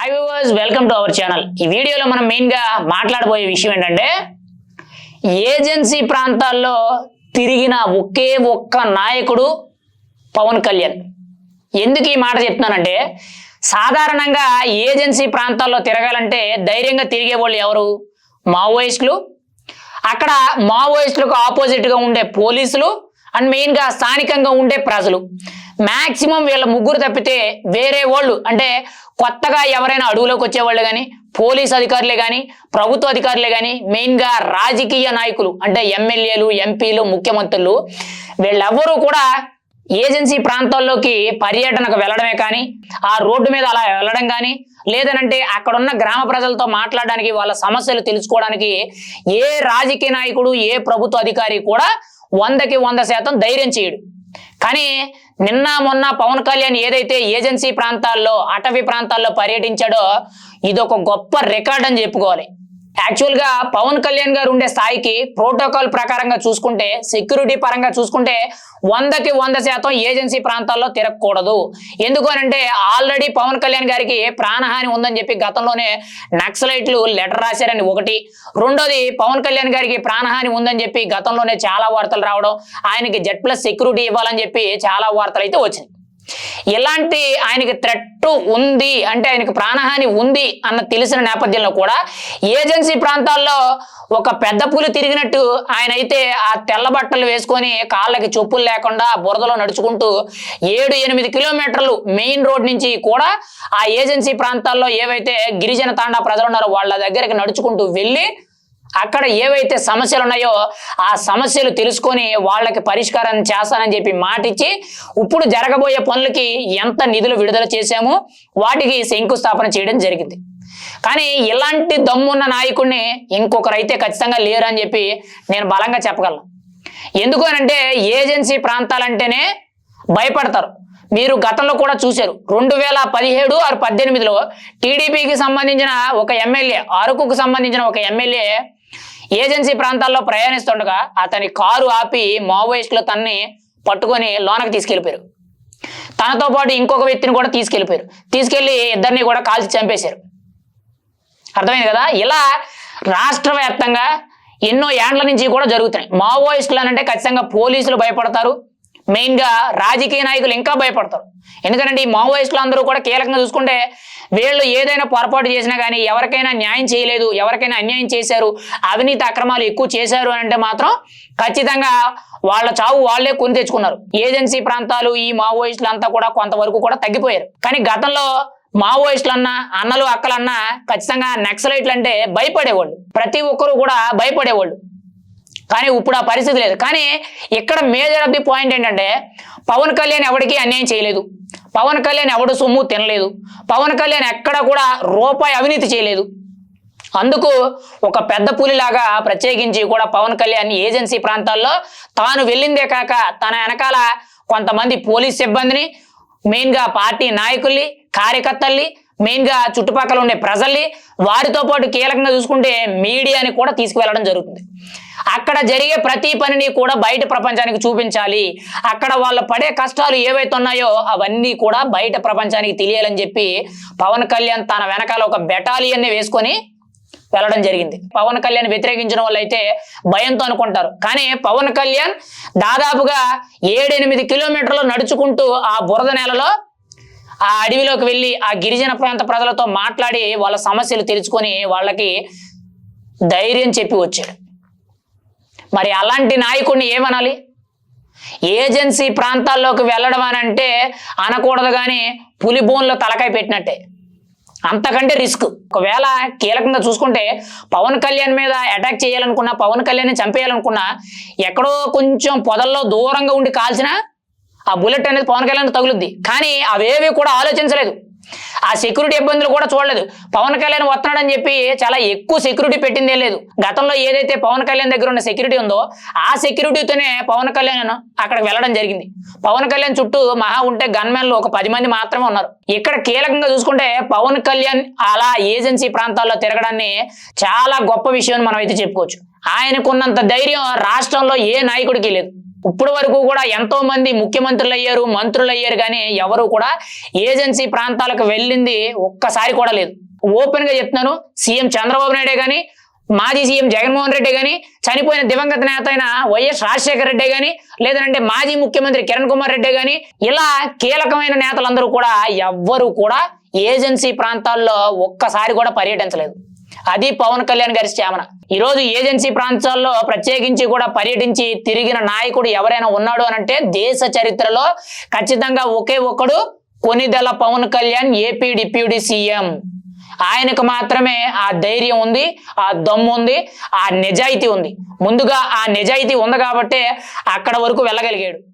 Hi viewers welcome to our channel ఈ వీడియోలో మనం మెయిన్గా మాట్లాడబోయే విషయం ఏంటంటే ఏజెన్సీ ప్రాంతాల్లో తిరిగిన ఒకే ఒక్క నాయకుడు పవన్ కళ్యాణ్. ఎందుకు ఈ మాట చెప్తున్నానంటే సాధారణంగా ఏజెన్సీ ప్రాంతాల్లో తిరగాలంటే ధైర్యంగా తిరిగే వాళ్ళు ఎవరు? మావోయిస్టులు. అక్కడ మావోయిస్టులకు ఆపోజిట్గా ఉండే పోలీసులు అండ్ మెయిన్గా స్థానికంగా ఉండే ప్రజలు. మ్యాక్సిమం వీళ్ళ ముగ్గురు తప్పితే వేరే వాళ్ళు అంటే కొత్తగా ఎవరైనా అడవులోకి వచ్చేవాళ్ళు కానీ పోలీస్ అధికారులే కానీ ప్రభుత్వ అధికారులే కానీ మెయిన్గా రాజకీయ నాయకులు అంటే ఎమ్మెల్యేలు ఎంపీలు ముఖ్యమంత్రులు వీళ్ళెవ్వరూ కూడా ఏజెన్సీ ప్రాంతాల్లోకి పర్యటనకు వెళ్ళడమే కానీ ఆ రోడ్డు మీద అలా వెళ్ళడం కానీ లేదనంటే అక్కడున్న గ్రామ ప్రజలతో మాట్లాడడానికి వాళ్ళ సమస్యలు తెలుసుకోవడానికి ఏ రాజకీయ నాయకుడు ఏ ప్రభుత్వ అధికారి కూడా వందకి వంద శాతం ధైర్యం చేయడు. కానీ నిన్న మొన్న పవన్ కళ్యాణ్ ఏదైతే ఏజెన్సీ ప్రాంతాల్లో అటవీ ప్రాంతాల్లో పర్యటించాడో ఇదొక గొప్ప రికార్డ్ అని చెప్పుకోవాలి. యాక్చువల్గా పవన్ కళ్యాణ్ గారు ఉండే స్థాయికి ప్రోటోకాల్ ప్రకారంగా చూసుకుంటే సెక్యూరిటీ పరంగా చూసుకుంటే వందకి వంద శాతం ఏజెన్సీ ప్రాంతాల్లో తిరగకూడదు. ఎందుకు అంటే ఆల్రెడీ పవన్ కళ్యాణ్ గారికి ప్రాణహాని ఉందని చెప్పి గతంలోనే నక్సలైట్లు లెటర్ రాశారని ఒకటి. రెండోది పవన్ కళ్యాణ్ గారికి ప్రాణహాని ఉందని చెప్పి గతంలోనే చాలా వార్తలు రావడం ఆయనకి జెడ్ ప్లస్ సెక్యూరిటీ ఇవ్వాలని చెప్పి చాలా వార్తలు అయితే వచ్చినాయి. ఇలాంటి ఆయనకి థ్రెట్ ఉంది? అంటే ఆయనకి ప్రాణహాని ఉంది అన్న తెలిసిన నేపథ్యంలో కూడా ఏజెన్సీ ప్రాంతాల్లో ఒక పెద్ద పులి తిరిగినట్టు ఆయన అయితే ఆ తెల్ల బట్టలు వేసుకొని కాళ్ళకి చెప్పులు లేకుండా బురదలో నడుచుకుంటూ ఏడు ఎనిమిది కిలోమీటర్లు మెయిన్ రోడ్ నుంచి కూడా ఆ ఏజెన్సీ ప్రాంతాల్లో ఏవైతే గిరిజన తాండా ప్రజలు ఉన్నారో వాళ్ళ దగ్గరికి నడుచుకుంటూ వెళ్ళి అక్కడ ఏవైతే సమస్యలు ఉన్నాయో ఆ సమస్యలు తెలుసుకొని వాళ్ళకి పరిష్కారం చేస్తానని చెప్పి మాటిచ్చి ఇప్పుడు జరగబోయే పనులకి ఎంత నిధులు విడుదల చేశామో వాటికి శంకుస్థాపన చేయడం జరిగింది. కానీ ఇలాంటి దమ్మున్న నాయకుడిని ఇంకొకరు అయితే ఖచ్చితంగా లేరు అని చెప్పి నేను బలంగా చెప్పగలను. ఎందుకు అనంటే ఏజెన్సీ ప్రాంతాలంటేనే భయపడతారు. మీరు గతంలో కూడా చూశారు. రెండు వేల పదిహేడు ఆరు పద్దెనిమిదిలో టీడీపీకి సంబంధించిన ఒక ఎమ్మెల్యే అరకుకు సంబంధించిన ఒక ఎమ్మెల్యే ఏజెన్సీ ప్రాంతాల్లో ప్రయాణిస్తుండగా అతని కారు ఆపి మావోయిస్టులు తన్ని పట్టుకొని లోనకి తీసుకెళ్ళిపోయారు. తనతో పాటు ఇంకొక వ్యక్తిని కూడా తీసుకెళ్ళిపోయారు. తీసుకెళ్ళి ఇద్దరిని కూడా కాల్చి చంపేశారు. అర్థమైంది కదా? ఇలా రాష్ట్ర వ్యాప్తంగా ఎన్నో ఏండ్ల నుంచి కూడా జరుగుతున్నాయి. మావోయిస్టులు అంటే ఖచ్చితంగా పోలీసులు భయపడతారు. మెయిన్గా రాజకీయ నాయకులు ఇంకా భయపడతారు. ఎందుకంటే ఈ మావోయిస్టులు అందరూ కూడా కీలకంగా చూసుకుంటే వీళ్ళు ఏదైనా పొరపాటు చేసినా కానీ ఎవరికైనా న్యాయం చేయలేదు ఎవరికైనా అన్యాయం చేశారు అవినీతి అక్రమాలు ఎక్కువ చేశారు అంటే మాత్రం ఖచ్చితంగా వాళ్ళ చావు వాళ్ళే కొని తెచ్చుకున్నారు. ఏజెన్సీ ప్రాంతాలు ఈ మావోయిస్టులు అంతా కూడా కొంతవరకు కూడా తగ్గిపోయారు. కానీ గతంలో మావోయిస్టులు అన్నా అన్నలు అక్కలన్నా ఖచ్చితంగా నక్సలైట్లు అంటే భయపడేవాళ్ళు. ప్రతి ఒక్కరు కూడా భయపడేవాళ్ళు. కానీ ఇప్పుడు ఆ పరిస్థితి లేదు. కానీ ఇక్కడ మేజర్ ఆఫ్ ది పాయింట్ ఏంటంటే పవన్ కళ్యాణ్ ఎవరికి అన్యాయం చేయలేదు. పవన్ కళ్యాణ్ ఎవడు సొమ్ము తినలేదు. పవన్ కళ్యాణ్ ఎక్కడ కూడా రూపాయి అవినీతి చేయలేదు. అందుకు ఒక పెద్ద పులిలాగా ప్రత్యేకించి కూడా పవన్ కళ్యాణ్ ఏజెన్సీ ప్రాంతాల్లో తాను వెళ్ళిందే కాక తన వెనకాల కొంతమంది పోలీస్ సిబ్బందిని మెయిన్గా పార్టీ నాయకుల్ని కార్యకర్తల్ని మెయిన్గా చుట్టుపక్కల ఉండే ప్రజల్ని వారితో పాటు కీలకంగా చూసుకుంటే మీడియాని కూడా తీసుకువెళ్ళడం జరుగుతుంది. అక్కడ జరిగే ప్రతి పనిని కూడా బయట ప్రపంచానికి చూపించాలి. అక్కడ వాళ్ళు పడే కష్టాలు ఏవైతే ఉన్నాయో అవన్నీ కూడా బయట ప్రపంచానికి తెలియాలని చెప్పి పవన్ కళ్యాణ్ తన వెనకాల ఒక బెటాలియన్ని వేసుకొని వెళ్ళడం జరిగింది. పవన్ కళ్యాణ్ వ్యతిరేకించిన వాళ్ళు అయితే భయంతో అనుకుంటారు. కానీ పవన్ కళ్యాణ్ దాదాపుగా ఏడెనిమిది కిలోమీటర్లు నడుచుకుంటూ ఆ బురద నేలలో ఆ అడవిలోకి వెళ్ళి ఆ గిరిజన ప్రాంత ప్రజలతో మాట్లాడి వాళ్ళ సమస్యలు తెలుసుకొని వాళ్ళకి ధైర్యం చెప్పి వచ్చాడు. మరి అలాంటి నాయకుడిని ఏమనాలి? ఏజెన్సీ ప్రాంతాల్లోకి వెళ్ళడం అని అంటే అనకూడదు కానీ పులి బోన్లో తలకాయ పెట్టినట్టే. అంతకంటే రిస్క్. ఒకవేళ కీలకంగా చూసుకుంటే పవన్ కళ్యాణ్ మీద అటాక్ చేయాలనుకున్నా పవన్ కళ్యాణ్ని చంపేయాలనుకున్నా ఎక్కడో కొంచెం పొదల్లో దూరంగా ఉండి కాల్చినా ఆ బుల్లెట్ అనేది పవన్ కళ్యాణ్ తగులుద్ది. కానీ అవేవి కూడా ఆలోచించలేదు. ఆ సెక్యూరిటీ ఇబ్బందులు కూడా చూడలేదు. పవన్ కళ్యాణ్ వస్తున్నాడని చెప్పి చాలా ఎక్కువ సెక్యూరిటీ పెట్టిందే లేదు. గతంలో ఏదైతే పవన్ కళ్యాణ్ దగ్గర ఉన్న సెక్యూరిటీ ఉందో ఆ సెక్యూరిటీతోనే పవన్ కళ్యాణ్ అక్కడికి వెళ్ళడం జరిగింది. పవన్ కళ్యాణ్ చుట్టూ మహా ఉంటే గన్మెన్లు ఒక పది మంది మాత్రమే ఉన్నారు. ఇక్కడ కీలకంగా చూసుకుంటే పవన్ కళ్యాణ్ అలా ఏజెన్సీ ప్రాంతాల్లో తిరగడాన్ని చాలా గొప్ప విషయం మనం అయితే చెప్పుకోవచ్చు. ఆయనకున్నంత ధైర్యం రాష్ట్రంలో ఏ నాయకుడికి లేదు. ఇప్పుడు వరకు కూడా ఎంతో మంది ముఖ్యమంత్రులు అయ్యారు మంత్రులు అయ్యారు కానీ ఎవరు కూడా ఏజెన్సీ ప్రాంతాలకు వెళ్ళింది ఒక్కసారి కూడా లేదు. ఓపెన్గా చెప్తున్నాను సీఎం చంద్రబాబు నాయుడే కానీ మాజీ సీఎం జగన్మోహన్ రెడ్డి కానీ చనిపోయిన దివంగత నేత అయిన వైఎస్ రాజశేఖర రెడ్డి కానీ లేదంటే మాజీ ముఖ్యమంత్రి కిరణ్ కుమార్ రెడ్డి కానీ ఇలా కీలకమైన నేతలందరూ కూడా ఎవ్వరూ కూడా ఏజెన్సీ ప్రాంతాల్లో ఒక్కసారి కూడా పర్యటించలేదు. అది పవన్ కళ్యాణ్ గారి స్టామిన ఈరోజు ఏజెన్సీ ప్రాంతాల్లో ప్రత్యేకించి కూడా పర్యటించి తిరిగిన నాయకుడు ఎవరైనా ఉన్నాడు అని అంటే దేశ చరిత్రలో ఖచ్చితంగా ఒకే ఒక్కడు Konidela Pawan Kalyan AP deputy CM. ఆయనకు మాత్రమే ఆ ధైర్యం ఉంది ఆ దమ్ము ఉంది ఆ నిజాయితీ ఉంది. ముందుగా ఆ నిజాయితీ ఉంది కాబట్టే అక్కడ వరకు వెళ్ళగలిగాడు.